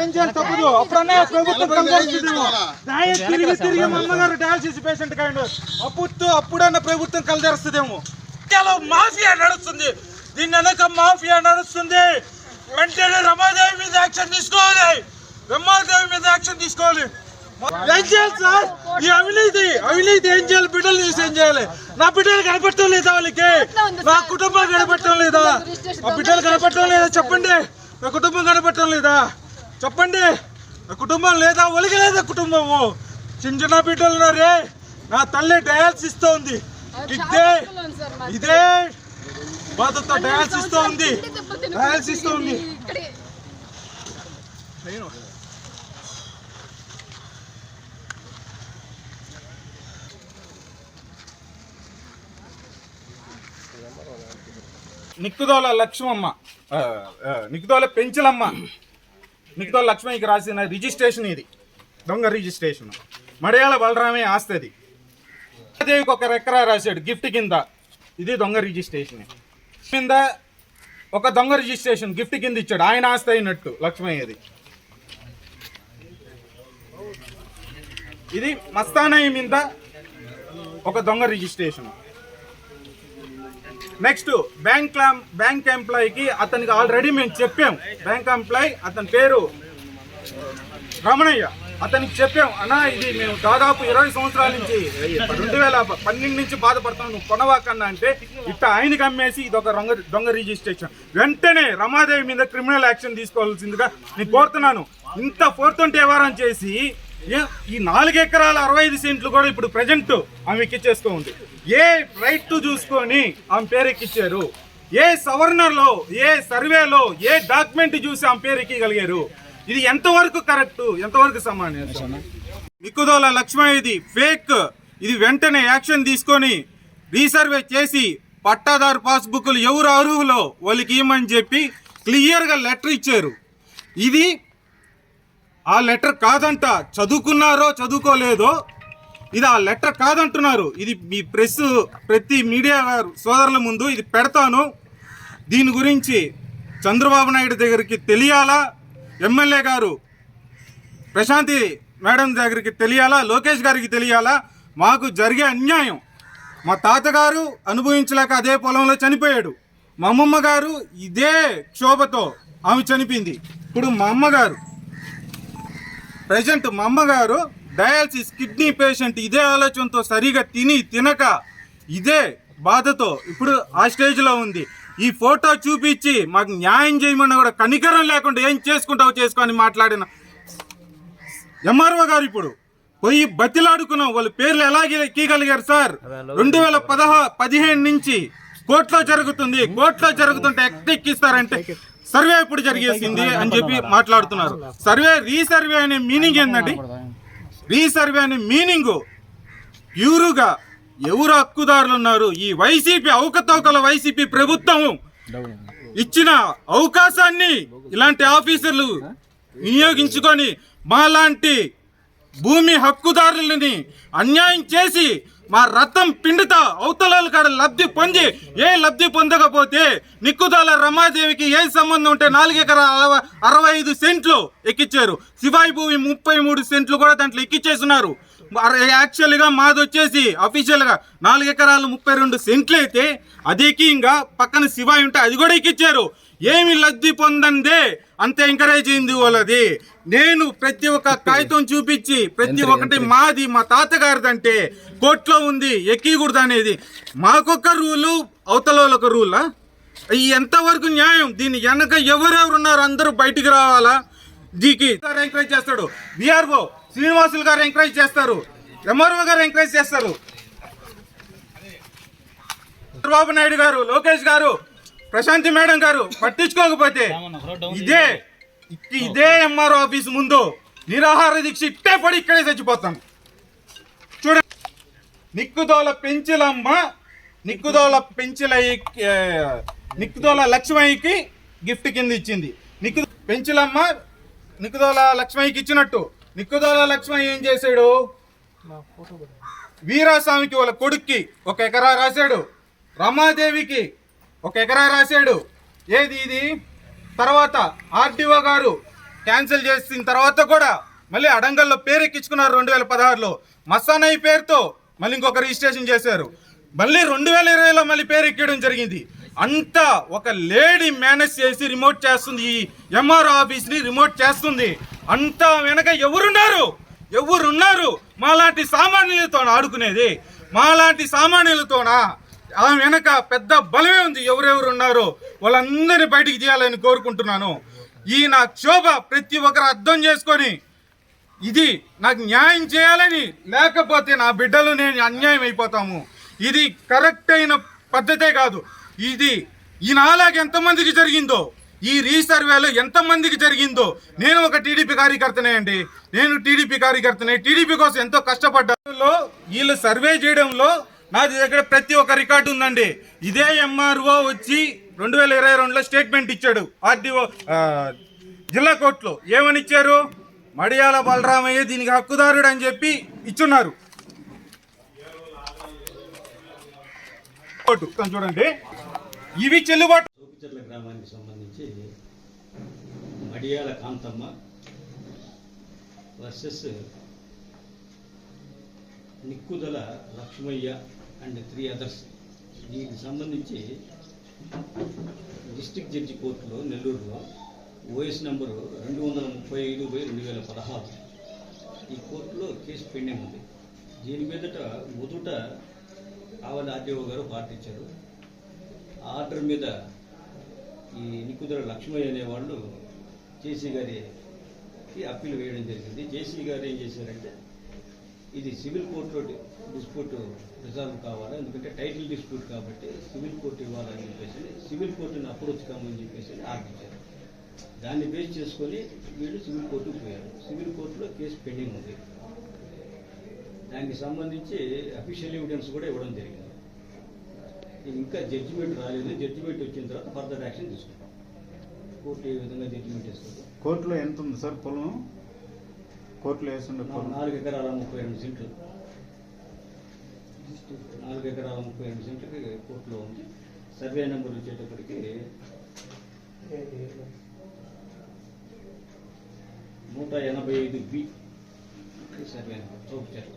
ఏం చేయాలి తప్పదు అప్పుడన్నా ప్రభుత్వం తిరిగి తిరిగి మా అమ్మగారు డయాలసిస్ పేషెంట్ కాండి అప్పుడు అప్పుడన్నా ప్రభుత్వం కలిదేస్తుందేమో చాలా మాఫియా నడుస్తుంది దీని వెనక మాఫియా నడుస్తుంది వెంటనే రమాదేవి మీద యాక్షన్ తీసుకోవాలి రమాదేవి మీద యాక్షన్ తీసుకోవాలి ఏం చేయాలి సార్? ఈ అవినీతి అవినీతి ఏం చేయాలి? బిడ్డలు చూసి ఏం చేయాలి? నా బిడ్డలు కనపడటం లేదా వాళ్ళకి? నా కుటుంబం కనపడటం లేదా? నా బిడ్డలు కనపడటం లేదా? చెప్పండి. నా కుటుంబం కనపడటం లేదా? చెప్పండి. నా కుటుంబం లేదా? ఒలికి లేదా కుటుంబము? చిన్న చిన్న బిడ్డలు ఉన్నారే. నా తల్లి డయాలసిస్తో ఉంది. ఇదే ఇదే బాధతో డయాలసిస్తో ఉంది. డయాలసిస్ నిక్కుదోల లక్ష్మమ్మ. నిక్కుదోల పెంచలమ్మ. నిక్కుదోల లక్ష్మయ్యకి రాసిన రిజిస్ట్రేషన్ ఇది. దొంగ రిజిస్ట్రేషన్. మడయాళ బలరామే ఆస్తది దేవికి ఒక ఎకరా రాశాడు గిఫ్ట్ కింద. ఇది దొంగ రిజిస్ట్రేషన్. కింద ఒక దొంగ రిజిస్ట్రేషన్ గిఫ్ట్ కింద ఇచ్చాడు. ఆయన ఆస్తి అయినట్టు లక్ష్మయ్యది ఇది మస్తానయ్య మీద ఒక దొంగ రిజిస్ట్రేషన్. నెక్స్ట్ బ్యాంక్ బ్యాంక్ ఎంప్లాయీకి అతనికి ఆల్రెడీ మేము చెప్పాం. బ్యాంక్ ఎంప్లాయీ అతని పేరు రమణయ్య. అతనికి చెప్పాం అన్నా ఇది మేము దాదాపు ఇరవై సంవత్సరాల నుంచి రెండు వేల పన్నెండు నుంచి బాధపడుతున్నాం నువ్వు కొనవాకన్నా అంటే ఇట్ట ఆయనకి అమ్మేసి ఇది ఒక దొంగ దొంగ రిజిస్ట్రేషన్. వెంటనే రమాదేవి మీద క్రిమినల్ యాక్షన్ తీసుకోవాల్సిందిగా నేను కోరుతున్నాను. ఇంత ఫోర్ ట్వంటీ వ్యవహారం చేసి ఈ నాలుగు ఎకరాల అరవై ఐదు సెంట్లు కూడా ఇప్పుడు ప్రజెంట్ ఆమెకి ఇచ్చేస్తూ ఉంది. ఏ రైట్ చూసుకొని ఆమె పేరు ఎక్కిచ్చారు ఏ సవర్ణలో ఏ సర్వేలో ఏ డాక్యుమెంట్ చూసి ఆమె పేరు ఎక్కగలిగారు ఇది ఎంతవరకు కరెక్ట్ ఎంతవరకు సమానం మిక్కుదోల లక్ష్మయ్య ఇది ఫేక్ ఇది వెంటనే యాక్షన్ తీసుకొని రీసర్వే చేసి పట్టాదారు పాస్బుక్లు ఎవరు అర్హులో వాళ్ళకి ఇవ్వమని చెప్పి క్లియర్గా లెటర్ ఇచ్చారు. ఇది ఆ లెటర్ కాదంట. చదువుకున్నారో చదువుకోలేదో ఇది ఆ లెటర్ కాదంటున్నారు. ఇది మీ ప్రెస్ ప్రతి మీడియా వారు సోదరుల ముందు ఇది పెడతాను. దీని గురించి చంద్రబాబు నాయుడు దగ్గరికి తెలియాలా? ఎమ్మెల్యే గారు ప్రశాంతి మేడం దగ్గరికి తెలియాలా? లోకేష్ గారికి తెలియాలా? మాకు జరిగే అన్యాయం. మా తాతగారు అనుభవించలేక అదే పొలంలో చనిపోయాడు. మా అమ్మమ్మ గారు ఇదే క్షోభతో ఆమె చనిపోయింది. ఇప్పుడు మా అమ్మగారు ప్రజెంట్ మా అమ్మగారు డయాలసిస్ కిడ్నీ పేషెంట్ ఇదే ఆలోచనతో సరిగా తిని తినక ఇదే బాధతో ఇప్పుడు ఆ స్టేజ్లో ఉంది. ఈ ఫోటో చూపించి మాకు న్యాయం చేయమన్నా కూడా కనికరం లేకుండా ఏం చేసుకుంటావు చేసుకొని మాట్లాడిన ఎంఆర్ఓ గారు ఇప్పుడు పోయి బతిలాడుకున్నాం. వాళ్ళ పేర్లు ఎలాగే ఎక్కగలిగారు సార్? రెండు వేల పదహా పదిహేను నుంచి కోర్టులో జరుగుతుంది. కోర్టులో జరుగుతుంటే ఎక్కిస్తారంటే సర్వే ఇప్పుడు జరిగేసింది అని చెప్పి మాట్లాడుతున్నారు. సర్వే రీసర్వే అనే మీనింగ్ ఏంటండి రీసర్వే అనే మీనింగ్ ప్యూరుగా ఎవరు హక్కుదారులు ఉన్నారు ఈ వైసీపీ అవకతవకల వైసీపీ ప్రభుత్వం ఇచ్చిన అవకాశాన్ని ఇలాంటి ఆఫీసర్లు వినియోగించుకొని మాలాంటి భూమి హక్కుదారులని అన్యాయం చేసి మా రథం పిండిత అవతల కాడ లబ్ధి పొంది ఏ లబ్ధి పొందకపోతే నిక్కుదాల రమాదేవికి ఏ సంబంధం ఉంటే నాలుగు ఎకరాల అరవై ఐదు సెంట్లు ఎక్కిచ్చారు. శివాయి భూమి ముప్పై మూడు సెంట్లు కూడా దాంట్లో ఎక్కిచ్చేస్తున్నారు. యాక్చువల్గా మాది వచ్చేసి అఫీషియల్గా నాలుగు ఎకరాలు ముప్పై రెండు సెంట్లు అయితే అదేకి ఇంకా పక్కన శివాయి ఉంటే అది కూడా ఎక్కిచ్చారు. ఏమి లబ్ధి పొందందే అంత ఎంకరేజ్ అయింది వాళ్ళది. నేను ప్రతి ఒక్క కాగితం చూపించి ప్రతి ఒక్కటి మాది మా తాతగారిదంటే కోర్టులో ఉంది ఎక్కకూడదు అనేది. మాకొక్క రూలు అవతల వాళ్ళొక రూలా? ఎంతవరకు న్యాయం? దీని వెనక ఎవరెవరు ఉన్నారు అందరూ బయటికి రావాలా? దీనికి ఎంకరేజ్ చేస్తాడు? విఆర్ఓ శ్రీనివాసులు గారు ఎంకరేజ్ చేస్తారు. ఎంఆర్ఓ గారు ఎంకరేజ్ చేస్తారు. చంద్రబాబు నాయుడు గారు లోకేష్ గారు ప్రశాంతి మేడం గారు పట్టించుకోకపోతే ఇదే ఇదే ఎంఆర్ఓ ఆఫీస్ ముందు నిరాహార దీక్ష ఇట్టే పడి ఇక్కడే చచ్చిపోతాం. చూడండి. నిక్కుదోల పెంచులమ్మ నిక్కుదోల పెంచులయ్య నిక్కుదోల లక్ష్మయ్యకి గిఫ్ట్ కింద ఇచ్చింది. నిక్కు పెంచులమ్మ నిక్కుదోల లక్ష్మయ్యకి ఇచ్చినట్టు. నిక్కుదోల లక్ష్మయ్య ఏం చేశాడు? వీరాస్వామికి వాళ్ళ కొడుక్కి ఒక ఎకరా రాశాడు. రమాదేవికి ఒక ఎకరా రాశాడు. ఏది ఇది? తర్వాత ఆర్టీఓ గారు క్యాన్సిల్ చేసిన తర్వాత కూడా మళ్ళీ అడంగల్లో పేరు ఎక్కించుకున్నారు రెండు వేల పదహారులో. మస్తానయ్య పేరుతో మళ్ళీ ఇంకొక రిజిస్ట్రేషన్ చేశారు. మళ్ళీ రెండు వేల ఇరవైలో మళ్ళీ పేరు ఎక్కడం జరిగింది. అంతా ఒక లేడీ మేనేజ్ చేసి రిమోట్ చేస్తుంది. ఈ ఎంఆర్ ఆఫీస్ని రిమోట్ చేస్తుంది. అంతా వెనక ఎవరున్నారు? ఎవరున్నారు? మాలాంటి సామాన్యులతో ఆడుకునేది? మాలాంటి సామాన్యులతోనా? ఆ వెనక పెద్ద బలమే ఉంది. ఎవరెవరు ఉన్నారో వాళ్ళందరినీ బయటికి తీయాలని కోరుకుంటున్నాను. ఈ నా క్షోభ ప్రతి ఒక్కరు అర్థం చేసుకొని ఇది నాకు న్యాయం చేయాలని లేకపోతే నా బిడ్డలు నేను అన్యాయం అయిపోతాము. ఇది కరెక్ట్ అయిన పద్ధతే కాదు. ఇది ఈ ఎంతమందికి జరిగిందో ఈ రీసర్వేలో ఎంతమందికి జరిగిందో నేను ఒక టీడీపీ కార్యకర్తనే అండి. నేను టీడీపీ కార్యకర్తనే. టీడీపీ కోసం ఎంతో కష్టపడ్డాలో వీళ్ళు సర్వే చేయడంలో నా దగ్గర ప్రతి ఒక్క రికార్డు ఉందండి. ఇదే ఎంఆర్ఓ వచ్చి రెండు వేల ఇరవై రెండులో స్టేట్మెంట్ ఇచ్చాడు. ఆర్డీఓ జిల్లా కోర్టులో. ఏమని ఇచ్చారు? మడియాల బలరామయ్య దీనికి హక్కుదారుడు అని చెప్పి ఇచ్చున్నారు. కోర్టు. చూడండి. ఇవి చెల్లుబాటు సోపిచెర్ల గ్రామానికి సంబంధించి Madiyala Kantamma versus Nikkudala Lakshmaiah and three others. దీనికి సంబంధించి డిస్టిక్ జడ్జి కోర్టులో నెల్లూరులో ఓఎస్ నెంబరు రెండు వందల ముప్పై ఐదు బై రెండు వేల పదహారు. ఈ కోర్టులో కేసు పెండింగ్ ఉంది. దీని మీదట మొదట కావలి ఆర్డీఓ గారు పాటించారు. ఆర్డర్ మీద ఈ నిక్కుదల లక్ష్మయ్య అనేవాళ్ళు జేసీ గారికి అప్పీల్ వేయడం జరిగింది. జేసీ గారు ఏం చేశారంటే ఇది సివిల్ కోర్టులో డిస్ప్యూట్ రిజాల్వ్ కావాలి ఎందుకంటే టైటిల్ డిస్ప్యూట్ కాబట్టి సివిల్ కోర్టు ఇవ్వాలని చెప్పేసి సివిల్ కోర్టుని అప్రోచ్ కామని చెప్పేసి ఆర్పించారు దాన్ని బేస్ చేసుకొని వీళ్ళు సివిల్ కోర్టుకు పోయారు. సివిల్ కోర్టులో కేసు పెండింగ్ ఉంది. దానికి సంబంధించి అఫీషియల్ ఎవిడెన్స్ కూడా ఇవ్వడం జరిగింది. ఇంకా జడ్జిమెంట్ రాలేదు. జడ్జిమెంట్ వచ్చిన తర్వాత ఫర్దర్ యాక్షన్ తీసుకుంటాం. కోర్టు ఏ విధంగా జడ్జిమెంట్ ఇస్తుంది కోర్టులో ఎంత ఉంది సార్ పొలం? కోర్టులో వేస్తుండే పొలం? నాలుగు ఎకరాల ముప్పై రెండు సెంట్లు. నాలుగు ఎకరాల ముప్పై రెండు సెంట్లకి కోర్టులో ఉంది. సర్వే నెంబర్ వచ్చేటప్పటికి నూట ఎనభై ఐదు బి సర్వే నెంబర్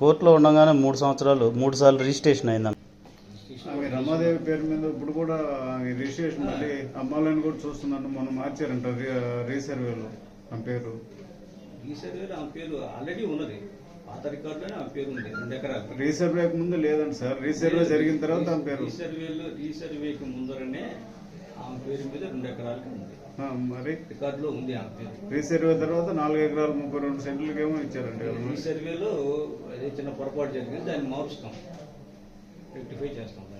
కోర్టులో ఉండగానే మూడు సంవత్సరాలు మూడు సార్లు రిజిస్ట్రేషన్ అయింది రమాదేవి పేరు మీద ఇప్పుడు కూడా రిజిస్ట్రేషన్ మళ్ళీ అమ్మాలని కూడా చూస్తున్నట్టు మనం మార్చారంట రీసర్వేలో. ఆ పేరు? ఈ సర్వేలో ఆమె పేరు ఆల్రెడీ ఉన్నది. పాత రికార్డులోనే ఆమె పేరు ఉంది రెండు ఎకరాలు. రీసర్వేకి ముందు లేదండి సార్. రీసర్వే జరిగిన తర్వాత ఆమె పేరు. రీసర్వేలో రీసర్వేకి ముందరనే ఆమె పేరు మీద రెండు ఎకరాలకి ఉంది. ఆ, మరి? రికార్డులో ఉంది ఆమె పేరు. రీసర్వే తర్వాత నాలుగు ఎకరాలు ముప్పై రెండు సెంట్లకి ఏమో ఇచ్చారంట కదా ఈ మరి. సర్వేలో అదే చిన్న పొరపాటు జరిగింది దాన్ని మారుస్తాం.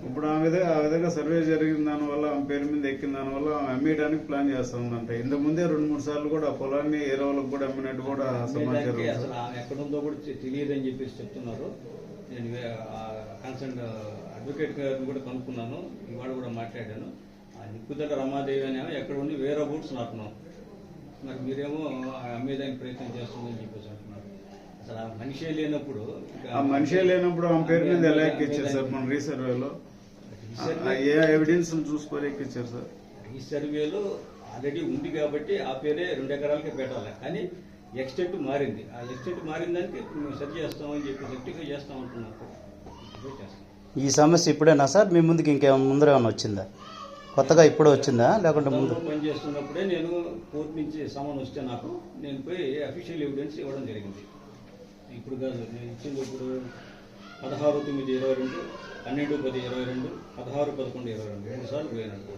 ఇప్పుడు ఆ విధంగా ఆ విధంగా సర్వే జరిగిన దానివల్ల ఆమె పేరు మీద ఎక్కిన దానివల్ల ఆమె అమ్మేయడానికి ప్లాన్ చేస్తా ఉందంట ఇంతకు ముందే రెండు మూడు సార్లు కూడా ఆ పొలాన్ని ఏ రోజులకు కూడా అమ్మినట్టు కూడా సమాచారం దానికి ఉంది. అసలు సార్. ఆమె ఎక్కడుందో కూడా తెలియదని చెప్పేసి చెప్తున్నారు. నేను కన్సర్న్ అడ్వకేట్ గారిని కూడా కనుక్కున్నాను. ఇవాళ కూడా మాట్లాడాను. ఆ నిక్కుదల రమాదేవి అనే ఎక్కడ ఉంది వేరే బూట్స్ నాటున్నాం మరి మీరేమో అమ్మేదానికి ప్రయత్నం చేస్తుందని చెప్పేసి మనిషే లేనప్పుడు ఆ మనిషే లేనప్పుడు ఆమె పేరు మీద ఎలా ఎక్కిచ్చారు సార్ మన రీసర్వేలో? ఏ ఎవిడెన్స్ చూసుకొని ఎక్కిచ్చారు సార్? ఈ సర్వేలో ఆల్రెడీ ఉంది కాబట్టి ఆ పేరే రెండు ఎకరాలకే పెట్టాలి. కానీ ఎక్స్టెంట్ మారింది. ఆ ఎక్స్టెంట్ మారిన దానికి మేము సరి చేస్తామని చెప్పి రెక్టిఫై చేస్తాం చేస్తాం. ఈ సమస్య ఇప్పుడేనా సార్? మీ ముందుకి ఇంకేమైనా ముందర ఏమైనా వచ్చిందా? కొత్తగా ఇప్పుడే వచ్చిందా? లేకుంటే ముందు పనిచేస్తున్నప్పుడే నేను కోర్టు నుంచి సమన్ వస్తే నాకు నేను పోయి అఫీషియల్ ఎవిడెన్స్ ఇవ్వడం జరిగింది. ఇప్పుడు కాదు నేను ఇచ్చింది ఇప్పుడు పదహారు తొమ్మిది ఇరవై రెండు పన్నెండు పది ఇరవై రెండు పదహారు పదకొండు ఇరవై రెండు మూడు సార్లు పోయినట్టు